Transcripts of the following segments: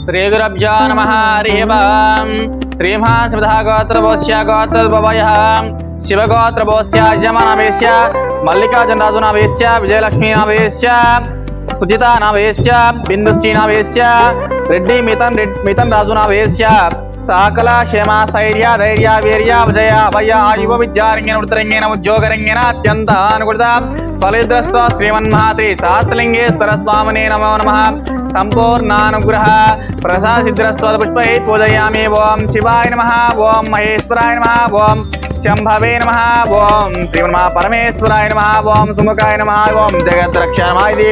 శ్రీ గురభ్యో నమ హరి ఓం శ్రీమహాశివధా గోత్రభోస్య గోత్రభవయ శివగోత్రభోస్య యజమానవేశ్య మల్లికార్జునరాజునావేశ్య విజయలక్ష్మీనావేశ్య సుజితానావేశ్య బిందుశ్రీనావేశ్య రెడ్డి మితన్ రెడ్ మితన్ రాజునావేశ్య సకల క్షేమ స్థైర్య ధైర్య వీర్య విజయ అభయ ఆయువ విద్యారంగేన ఉత్తరంగేన ఉద్యోగరంగేన అత్యంత అనుకూలత ఫలిద్రస్వ శ్రీమన్మహాత్రి శాస్త్రలింగే స్వరస్వామినే నమో నమ సంపూర్ణానుగ్రహ ప్రసాదిద్రస్వ పుష్పై పూజయామి ఓం శివాయ నమ ఓం మహేశ్వరాయ నమ ఓం శంభవే నమ ఓం శ్రీమన్మహా పరమేశ్వరాయ నమ ఓం సుముఖాయ నమ ఓం జగద్రక్ష నమ ఇది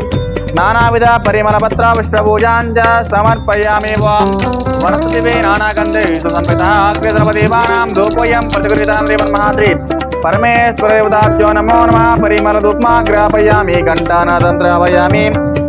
నానావిధ పరిమళపత్ర పత్ర సమర్పయామి వనస్పతివే నానాగంధే సంపితాగ్రదేవానాం ధూపోయం ప్రతిగృహితాం దేవన్మహాద్రి పరమేశ్వర దేవతాభ్యో నమో నమ పరిమళ ధూప్మాగ్రాపయామి ఘంటానాదంత్రాపయామి సాక్షాం దీపం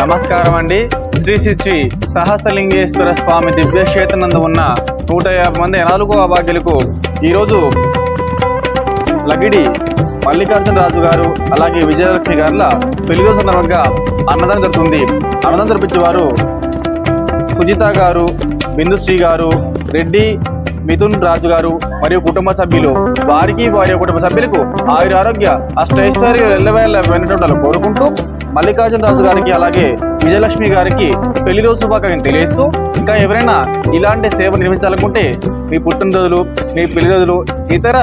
నమస్కారం అండి శ్రీ శ్రీ శ్రీ సహస్రలింగేశ్వర స్వామి దివ్యక్షేత్రనందు ఉన్న నూట యాభై మంది నాలుగో అభాగ్యులకు ఈరోజు లగిడి మల్లికార్జున రాజు గారు అలాగే విజయలక్ష్మి గారుల పెళ్ళి సందర్భంగా అన్నదానం జరుగుతుంది. అన్నదానం జరిపించేవారు సుజిత గారు బిందుశ్రీ గారు రెడ్డి మిథున్ రాజు గారు మరియు కుటుంబ సభ్యులు వారికి వారి కుటుంబ సభ్యులకు ఆయుర ఆరోగ్య అష్టైశ్వర్య ఎల్లవేళ వెనటలు కోరుకుంటూ మల్లికార్జున రాజు గారికి అలాగే విజయలక్ష్మి గారికి పెళ్ళి రోజు శుభాకాంక్షలు తెలియజేస్తూ ఇంకా ఎవరైనా ఇలాంటి సేవ నిర్వహించాలనుకుంటే మీ పుట్టినరోజులు మీ పెళ్ళి రోజులు ఇతర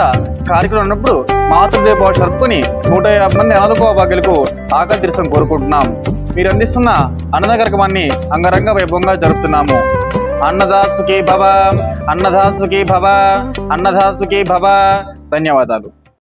కార్యక్రమం ఉన్నప్పుడు మాతృదేవ భాష జరుపుకొని నూట యాభై మంది అనాథకో భాగ్యులకు ఆకలి తీర్చడం కోరుకుంటున్నాం. మీరు అందిస్తున్న అన్నదాన కార్యక్రమాన్ని అంగరంగ వైభవంగా జరుపుతున్నాము. అన్నదాసుకి భవ అన్నదాసుకి భవ అన్నదాసుకి భవ. ధన్యవాదాలు.